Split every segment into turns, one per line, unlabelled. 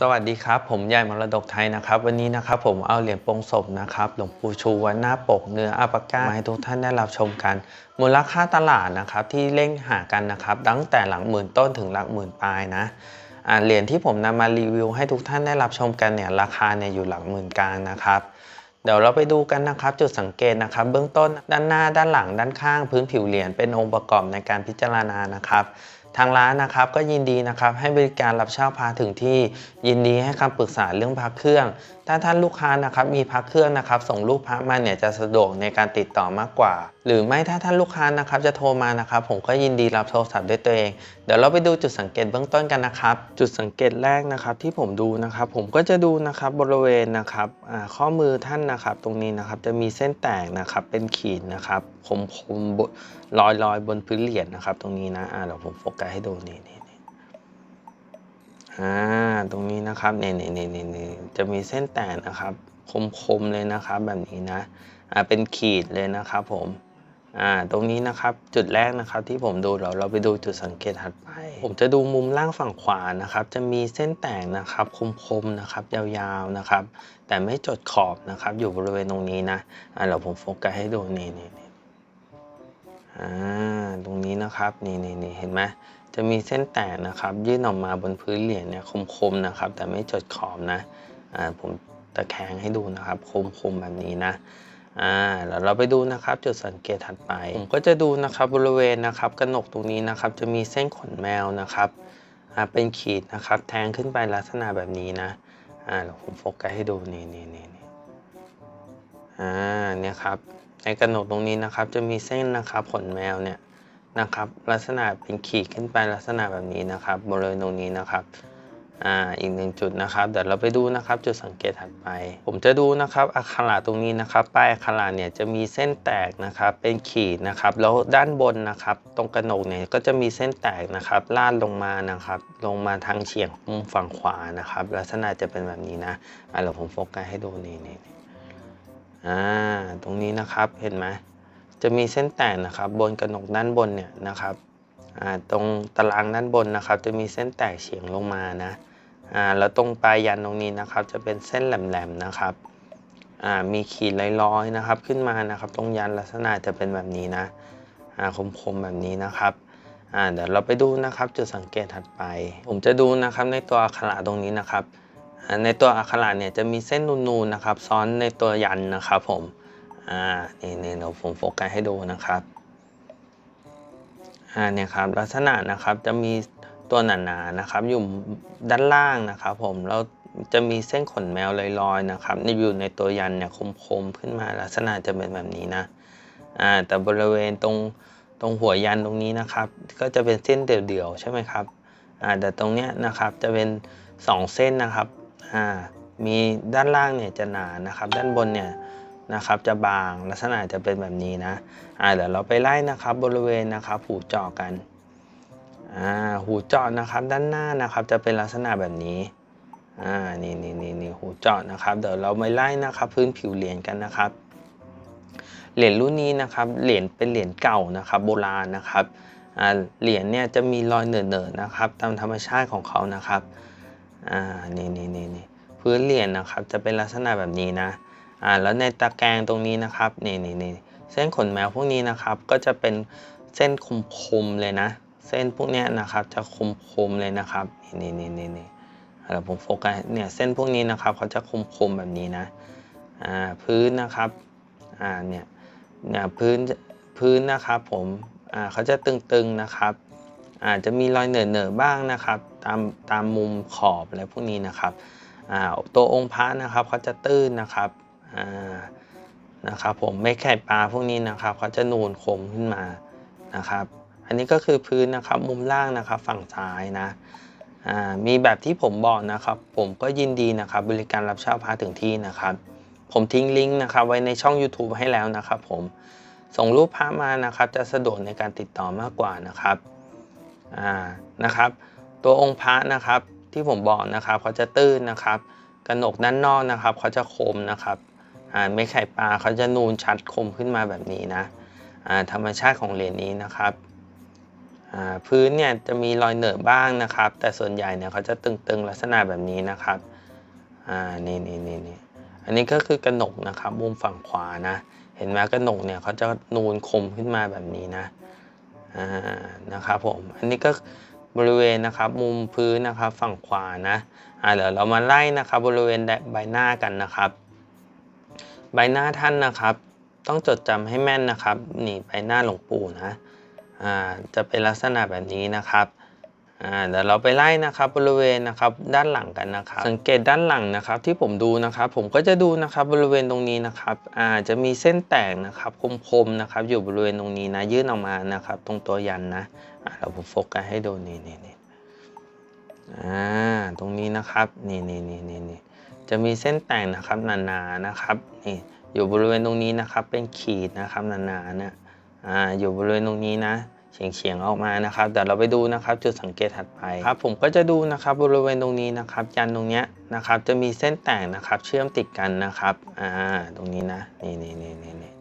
สวัสดีครับ ผมใหญ่มรดกไทยนะครับ วันนี้นะครับผมเอาเหรียญปงศพนะครับ หลวงปู่ชูวัดหน้าปกเนื้ออัปปะก้ามาให้ทุกท่านได้รับชมกัน มูลค่าตลาดนะครับที่เล่งหากันนะครับ ตั้งแต่หลักหมื่นต้นถึงหลักหมื่นปลายนะเหรียญที่ผมนำมารีวิวให้ทุกท่านได้รับชมกันเนี่ยราคาเนี่ยอยู่หลักหมื่นกลางนะครับ เดี๋ยวเราไปดูกันนะครับจุดสังเกตนะครับ เบื้องต้นด้านหน้าด้านหลังด้านข้าง พื้นผิวเหรียญเป็นองค์ประกอบในการพิจารณานะครับ ทางร้านนะครับก็ยินดีนะครับให้บริการรับเช่าพาถึงที่ยินดีให้คำปรึกษาเรื่องพักเครื่องถ้าท่านลูกค้านะครับมีพระเครื่องนะครับ ส่งรูปพระมาเนี่ยจะสะดวกในการติดต่อมากกว่า หรือไม่ถ้าท่านลูกค้านะครับจะโทรมานะครับ ผมก็ยินดีรับโทรศัพท์ด้วยตัวเอง เดี๋ยวเราไปดูจุดสังเกตเบื้องต้นกันนะครับ จุดสังเกตแรกนะครับที่ผมดูนะครับ ผมก็จะดูนะครับบริเวณนะครับข้อมือท่านนะครับ ตรงนี้นะครับจะมีเส้นแตกนะครับเป็นขีดนะครับคมคมๆบลอยลอยๆบนพื้นเหรียญนะครับ ตรงนี้นะอ่าเดี๋ยวผมโฟกัสให้ดูนี่นี่ อ่าตรงนี้นะครับนี่นี่นี่นี่นี่จะมีเส้นแตกนะครับคมคมๆเลยนะครับแบบนี้นะอ่าเป็นขีดเลยนะครับผมอ่าตรงนี้นะครับจุดแรกนะครับที่ผมดูเราเราไปดูจุดสังเกตถัดไป ผมจะดูมุมล่างฝั่งขวานะครับ จะมีเส้นแตกนะครับคมๆนะครับยาวๆนะครับ แต่ไม่จดขอบนะครับอยู่บริเวณตรงนี้นะอ่าเราผมโฟกัสให้ดูนี่นี่นี่อ่าตรงนี้นะครับนี่นี่นี่เห็นไหม จะมีเส้นแตกนะครับยื่นออกมาบนพื้นเหรียญเนี่ยคมๆนะครับ แต่ไม่จดขอบนะอ่าผมตะแคงให้ดูนะครับ คมๆแบบนี้นะอ่าแล้วเราไปดูนะครับจุดสังเกตถัดไปผมก็จะดูนะครับบริเวณนะครับกระหนกตรงนี้นะครับ จะมีเส้นขนแมวนะครับอ่าเป็นขีดนะครับ แทงขึ้นไปลักษณะแบบนี้นะอ่าเดี๋ยวผมโฟกัสให้ดูนี่นี่นี่นี่อ่าเนี่ยครับในกระหนกตรงนี้นะครับ จะมีเส้นนะครับขนแมวเนี่ย นะครับ ลักษณะเป็นขีดขึ้นไปลักษณะแบบนี้นะครับบริเวณตรงนี้นะครับอ่าอีกหนึ่งจุดนะครับเดี๋ยวเราไปดูนะครับ จุดสังเกตถัดไป ผมจะดูนะครับอักขระตรงนี้นะครับป้ายอักขระเนี่ยจะมีเส้นแตกนะครับเป็นขีดนะครับแล้วด้านบนนะครับ ตรงกระหนกเนี่ยก็จะมีเส้นแตกนะครับลาดลงมานะครับ ลงมาทางเฉียงมุมฝั่งขวานะครับ ลักษณะจะเป็นแบบนี้นะอ่าเดี๋ยวผมโฟกัสให้ดูนี่นี่นี่อ่าตรงนี้นะครับเห็นไหม จะมีเส้นแตกนะครับบนกระหนกด้านบนเนี่ยนะครับตรงตารางด้านบนนะครับ จะมีเส้นแตกเฉียงลงมานะแล้วตรงปลายยันตรงนี้นะครับ จะเป็นเส้นแหลมๆนะครับมีขีดลอยๆนะครับ ขึ้นมานะครับ ตรงยันลักษณะจะเป็นแบบนี้นะคมๆแบบนี้นะครับเดี๋ยวเราไปดูนะครับจุดสังเกตถัดไป ผมจะดูนะครับในตัวอักขระตรงนี้นะครับ ในตัวอักขระเนี่ยจะมีเส้นนูนๆนะครับ ซ้อนในตัวยันนะครับผม อ่านี่นี่เดี๋ยวผมโฟกัสให้ดูนะครับอ่าเนี่ยครับลักษณะนะครับจะมีตัวหนาๆนะครับอยู่ด้านล่างนะครับผมแล้วจะมีเส้นขนแมวลอยๆนะครับในอยู่ในตัวยันเนี่ยคมๆขึ้นมาลักษณะจะเป็นแบบนี้นะอ่าแต่บริเวณตรงตรงหัวยันตรงนี้นะครับ ก็จะเป็นเส้นเดี่ยวๆใช่ไหมครับอ่าแต่ตรงเนี้ยนะครับจะเป็น 2 เส้นนะครับอ่ามีด้านล่างเนี่ยจะหนานะครับ ด้านบนเนี่ย นะครับจะบางลักษณะจะเป็นแบบนี้นะอ่าเดี๋ยวเราไปไล่นะครับบริเวณนะครับหูเจาะกันอ่าหูเจาะนะครับด้านหน้านะครับจะเป็นลักษณะแบบนี้อ่านี่นี่นี่นี่หูเจาะนะครับเดี๋ยวเราไปไล่นะครับพื้นผิวเหรียญกันนะครับ เหรียญรุ่นนี้นะครับเหรียญเป็นเหรียญเก่านะครับโบราณนะครับอ่าเหรียญเนี่ยจะมีรอยเหนอะๆนะครับตามธรรมชาติของเขานะครับอ่านี่นี่นี่นี่พื้นเหรียญนะครับจะเป็นลักษณะแบบนี้นะ อ่าแล้วในตะแกรงตรงนี้นะครับนี่นี่นี่เส้นขนแมวพวกนี้นะครับก็จะเป็นเส้นคมๆเลยนะ เส้นพวกเนี้ยนะครับจะคมๆเลยนะครับนี่นี่นี่นี่เดี๋ยวผมโฟกัสเนี่ยเส้นพวกนี้นะครับเขาจะคมๆแบบนี้นะอ่าพื้นนะครับอ่าเนี่ยเนี่ยพื้นพื้นนะครับผมอ่าเขาจะตึงๆนะครับ อาจจะมีรอยเหนอๆบ้างนะครับ ตามตามมุมขอบอะไรพวกนี้นะครับอ่าตัวองค์พระนะครับเขาจะตื้นนะครับ นะครับผมไม่ไข่ปลาพวกนี้นะครับเขาจะนูนคมขึ้นมานะครับ อันนี้ก็คือพื้นนะครับมุมล่างนะครับฝั่งซ้ายนะมีแบบที่ผมบอกนะครับ ผมก็ยินดีนะครับบริการรับเช่าพาถึงที่นะครับ ผมทิ้งลิงก์นะครับไว้ในช่อง YouTube ให้แล้วนะครับ ผมส่งรูปพระมานะครับ จะสะดวกในการติดต่อมากกว่านะครับอ่านะครับ ตัวองค์พระนะครับที่ผมบอกนะครับเขาจะตื้นนะครับกระหนกด้านนอกนะครับเขาจะคมนะครับ อ่าไม่ไข่ปลาเขาจะนูนชัดคมขึ้นมาแบบนี้นะอ่าธรรมชาติของเหรียญนี้นะครับอ่าพื้นเนี่ยจะมีรอยเหนอะบ้างนะครับ แต่ส่วนใหญ่เนี่ยเขาจะตึงๆลักษณะแบบนี้นะครับอ่านี่นี่นี่นี่อันนี้ก็คือกระหนกนะครับมุมฝั่งขวานะ เห็นไหมกระหนกเนี่ยเขาจะนูนคมขึ้นมาแบบนี้นะอ่านะครับผมอันนี้ก็บริเวณนะครับมุมพื้นนะครับฝั่งขวานะอ่าเดี๋ยวเรามาไล่นะครับบริเวณใบหน้ากันนะครับ ใบหน้าท่านนะครับ ต้องจดจำให้แม่นนะครับ นี่ใบหน้าหลวงปู่นะอ่าจะเป็นลักษณะแบบนี้นะครับเดี๋ยวเราไปไล่นะครับบริเวณนะครับด้านหลังกันนะครับสังเกตด้านหลังนะครับที่ผมดูนะครับ ผมก็จะดูนะครับบริเวณตรงนี้นะครับอาจะมีเส้นแตกนะครับคมๆนะครับ อยู่บริเวณตรงนี้นะยื่นออกมานะครับ ตรงตัวยันนะเราผมโฟกัสให้ดูนี่นี่นี่ตรงนี้นะครับนี่นี่นี่นี่นี่ จะมีเส้นแตกนะครับหนาๆนะครับนี่อยู่บริเวณตรงนี้นะครับเป็นขีดนะครับหนาๆเนี่ยอ่าอยู่บริเวณตรงนี้นะเฉียงๆออกมานะครับเดี๋ยวเราไปดูนะครับจุดสังเกตถัดไปครับผมก็จะดูนะครับบริเวณตรงนี้นะครับยันตรงเนี้ยนะครับจะมีเส้นแตกนะครับเชื่อมติดกันนะครับอ่าตรงนี้นะนี่นี่นี่นี่นี่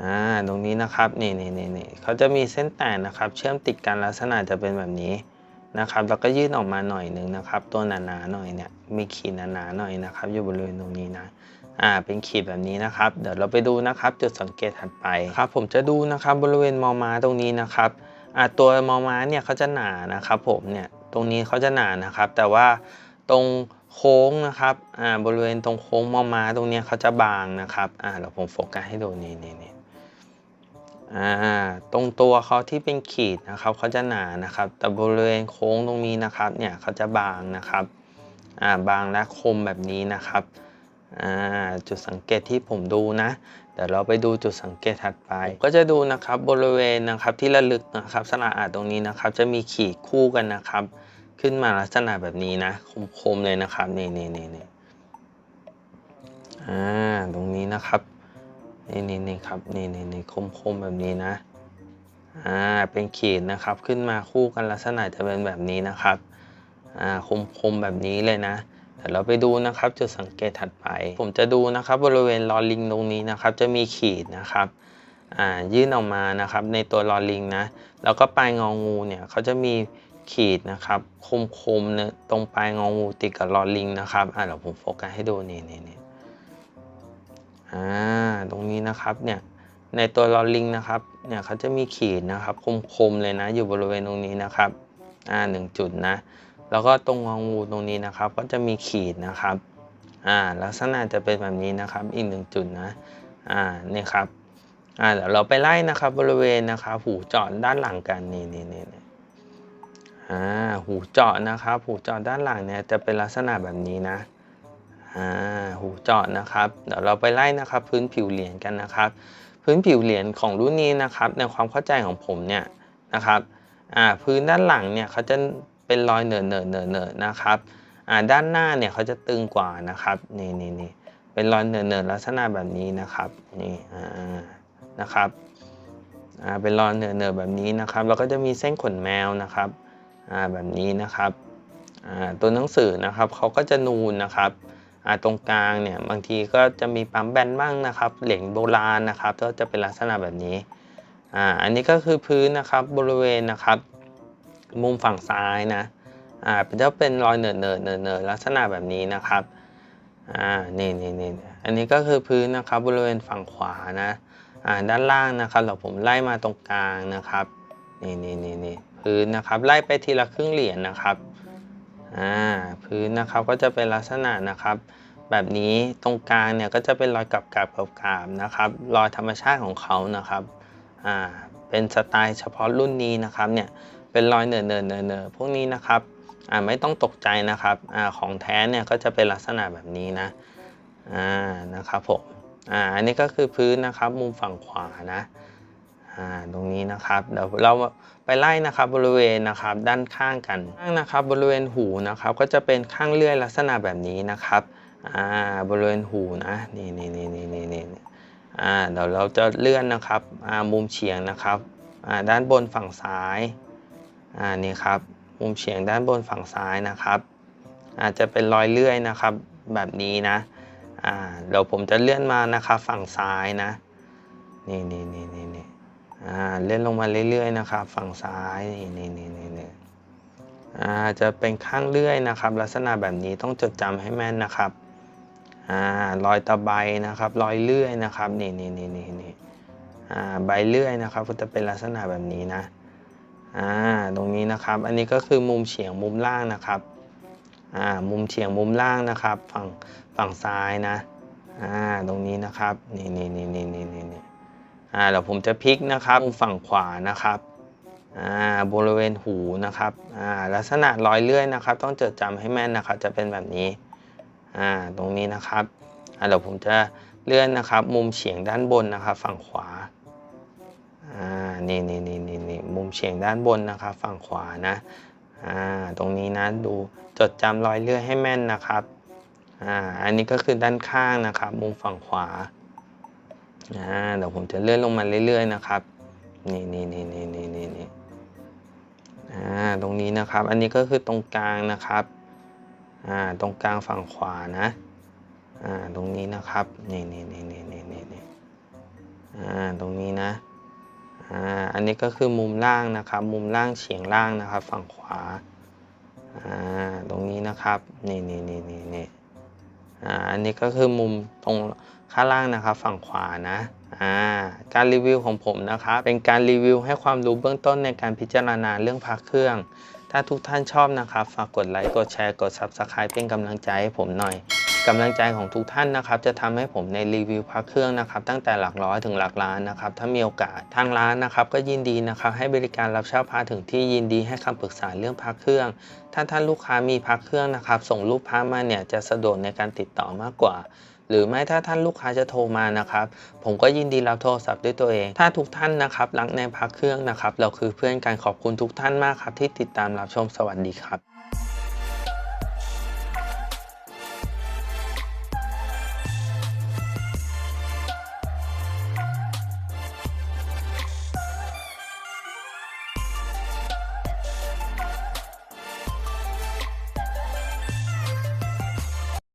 อ่าตรงนี้นะครับนี่นี่นี่นี่เขาจะมีเส้นแตกนะครับเชื่อมติดกันลักษณะจะเป็นแบบนี้ นะครับแล้วก็ยื่นออกมาหน่อยหนึ่งนะครับ ตัวหนาๆหน่อยเนี่ยมีขีดหนาๆหน่อยนะครับ อยู่บริเวณตรงนี้นะอ่าเป็นขีดแบบนี้นะครับ เดี๋ยวเราไปดูนะครับ จุดสังเกตถัดไปครับผมจะดูนะครับบริเวณมอม้าตรงนี้นะครับอ่าตัวมอม้าเนี่ยเขาจะหนานะครับผมเนี่ยตรงนี้เขาจะหนานะครับ แต่ว่าตรงโค้งนะครับอ่าบริเวณตรงโค้งมอม้าตรงนี้เขาจะบางนะครับอ่าเดี๋ยวผมโฟกัสให้ดูนี่นี่นี่ อ่าตรงตัวเขาที่เป็นขีดนะครับเขาจะหนานะครับ แต่บริเวณโค้งตรงนี้นะครับเนี่ยเขาจะบางนะครับอ่าบางและคมแบบนี้นะครับอ่าจุดสังเกตที่ผมดูนะเดี๋ยวเราไปดูจุดสังเกตถัดไป ก็จะดูนะครับบริเวณนะครับที่ระลึกนะครับสระอาดตรงนี้นะครับ จะมีขีดคู่กันนะครับ ขึ้นมาลักษณะแบบนี้นะคมๆเลยนะครับนี่นี่นี่นี่อ่าตรงนี้นะครับ นี่นี่นี่ครับนี่นี่นี่คมๆแบบนี้นะอ่าเป็นขีดนะครับขึ้นมาคู่กันลักษณะจะเป็นแบบนี้นะครับอ่าคมๆแบบนี้เลยนะเดี๋ยวเราไปดูนะครับจุดสังเกตถัดไป ผมจะดูนะครับบริเวณลอลิงตรงนี้นะครับ จะมีขีดนะครับอ่ายื่นออกมานะครับในตัวลอลิงนะแล้วก็ปลายงองูเนี่ยเขาจะมีขีดนะครับคมๆเนี่ยตรงปลายงองูติดกับลอลิงนะครับอ่าเดี๋ยวผมโฟกัสให้ดูนี่นี่นี่ อ่าตรงนี้นะครับเนี่ยในตัวลอลิงนะครับเนี่ยเขาจะมีขีดนะครับคมๆเลยนะอยู่บริเวณตรงนี้นะครับอ่าหนึ่งจุดนะแล้วก็ตรงงองูตรงนี้นะครับก็จะมีขีดนะครับอ่าลักษณะจะเป็นแบบนี้นะครับอีกหนึ่งจุดนะอ่านี่ครับอ่าเดี๋ยวเราไปไล่นะครับบริเวณนะครับหูเจาะด้านหลังกันนี่นี่นี่อ่าหูเจาะนะครับหูเจาะด้านหลังเนี่ยจะเป็นลักษณะแบบนี้นะ อ่าหูเจาะนะครับเดี๋ยวเราไปไล่นะครับ พื้นผิวเหรียญกันนะครับ พื้นผิวเหรียญของรุ่นนี้นะครับ ในความเข้าใจของผมเนี่ยนะครับอ่าพื้นด้านหลังเนี่ยเขาจะเป็นรอยเหนอะเนอะเนะเนอะนะครับอ่าด้านหน้าเนี่ยเขาจะตึงกว่านะครับนี่นี่นี่เป็นรอยเหนอะเนอะลักษณะแบบนี้นะครับนี่อ่านะครับอ่าเป็นรอยเหนอะเนอะแบบนี้นะครับแล้วก็จะมีเส้นขนแมวนะครับอ่าแบบนี้นะครับอ่าตัวหนังสือนะครับเขาก็จะนูนนะครับ ตรงกลางเนี่ยบางทีก็จะมีปั๊มแบนบ้างนะครับ เหรียญโบราณนะครับ ก็จะเป็นลักษณะแบบนี้อ่าอันนี้ก็คือพื้นนะครับบริเวณนะครับ มุมฝั่งซ้ายนะอ่าจะเป็นรอยเนอะเหนอะเนอะเหนอะลักษณะแบบนี้นะครับอ่านี่นี่นี่อันนี้ก็คือพื้นนะครับบริเวณฝั่งขวานะอ่าด้านล่างนะครับเราผมไล่มาตรงกลางนะครับนี่นี่นี่นี่พื้นนะครับไล่ไปทีละครึ่งเหรียญนะครับ อ่าพื้นนะครับก็จะเป็นลักษณะนะครับ แบบนี้ตรงกลางเนี่ยก็จะเป็นรอยกับกับกับกับนะครับรอยธรรมชาติของเขานะครับอ่าเป็นสไตล์เฉพาะรุ่นนี้นะครับเนี่ยเป็นรอยเนอะเนอะเนอะเนพวกนี้นะครับอ่าไม่ต้องตกใจนะครับอ่าของแท้เนี่ยก็จะเป็นลักษณะแบบนี้นะอ่านะครับผมอ่าอันนี้ก็คือพื้นนะครับมุมฝั่งขวานะ อ่าตรงนี้นะครับเดี๋ยวเราไปไล่นะครับบริเวณนะครับด้านข้างกันข้างนะครับบริเวณหูนะครับก็จะเป็นข้างเลื่อยลักษณะแบบนี้นะครับอ่าบริเวณหูนะนี่นี่นี่นี่นี่นี่อ่าเดี๋ยวเราจะเลื่อนนะครับอ่ามุมเฉียงนะครับอ่าด้านบนฝั่งซ้ายอ่านี่ครับมุมเฉียงด้านบนฝั่งซ้ายนะครับอาจจะเป็นรอยเลื่อยนะครับแบบนี้นะอ่าเดี๋ยวผมจะเลื่อนมานะครับฝั่งซ้ายนะนี่นี่นี่นี่นี่ อ่าเล่นลงมาเรื่อยๆนะครับฝั่งซ้ายนี่นี่นี่นี่นี่อ่าจะเป็นข้างเลื่อยนะครับ ลักษณะแบบนี้ต้องจดจำให้แม่นนะครับอ่ารอยตะไบนะครับรอยเลื่อยนะครับนี่นี่นี่นี่นี่อ่าใบเลื่อยนะครับก็จะเป็นลักษณะแบบนี้นะอ่าตรงนี้นะครับอันนี้ก็คือมุมเฉียงมุมล่างนะครับอ่ามุมเฉียงมุมล่างนะครับ ฝั่งฝั่งซ้ายนะอ่าตรงนี้นะครับนี่นี่นี่นี่นี่นี่นี่ อ่าเดี๋ยวผมจะพลิกนะครับฝั่งขวานะครับอ่าบริเวณหูนะครับอ่าลักษณะรอยเลื่อยนะครับ ต้องจดจำให้แม่นนะครับ จะเป็นแบบนี้อ่าตรงนี้นะครับอ่าเดี๋ยวผมจะเลื่อนนะครับ มุมเฉียงด้านบนนะครับ ฝั่งขวาอ่านี่นี่นี่นี่นี่มุมเฉียงด้านบนนะครับ ฝั่งขวานะอ่าตรงนี้นะดูจดจำรอยเลื่อยให้แม่นนะครับอ่าอันนี้ก็คือด้านข้างนะครับ มุมฝั่งขวา เดี๋ยวผมจะเลื่อนลงมาเรื่อย ๆ นะครับ นี่นี่นี่นี่นี่นี่นี่อ่าตรงนี้นะครับ อันนี้ก็คือตรงกลางนะครับ อ่า ตรงกลางฝั่งขวานะ อ่า ตรงนี้นะครับ นี่นี่นี่นี่นี่นี่นี่อ่า ตรงนี้นะ อ่า อันนี้ก็คือมุมล่างนะครับ มุมล่างเฉียงล่างนะครับ ฝั่งขวา อ่า ตรงนี้นะครับ นี่นี่นี่นี่นี่ อันนี้ก็คือมุมตรงข้างล่างนะครับฝั่งขวานะการรีวิวของผมนะครับเป็นการรีวิวให้ความรู้เบื้องต้นในการพิจารณาเรื่องพักเครื่อง ถ้าทุกท่านชอบนะครับ ฝากกดไลค์ กดแชร์ กด Subscribe เป็นกำลังใจให้ผมหน่อย กำลังใจของทุกท่านนะครับจะทำให้ผมในรีวิวพักเครื่องนะครับตั้งแต่หลักร้อยถึงหลักล้านนะครับถ้ามีโอกาสทางร้านนะครับก็ยินดีนะครับให้บริการรับเช่าพาถึงที่ยินดีให้คำปรึกษาเรื่องพักเครื่อง ถ้าท่านลูกค้ามีพักเครื่องนะครับส่งรูปพระมาเนี่ยจะสะดวกในการติดต่อมากกว่าหรือไม่ถ้าท่านลูกค้าจะโทรมานะครับ ผมก็ยินดีรับโทรศัพท์ด้วยตัวเอง ถ้าทุกท่านนะครับรักในพักเครื่องนะครับ เราคือเพื่อนกันขอบคุณทุกท่านมากครับ ที่ติดตามรับชมสวัสดีครับ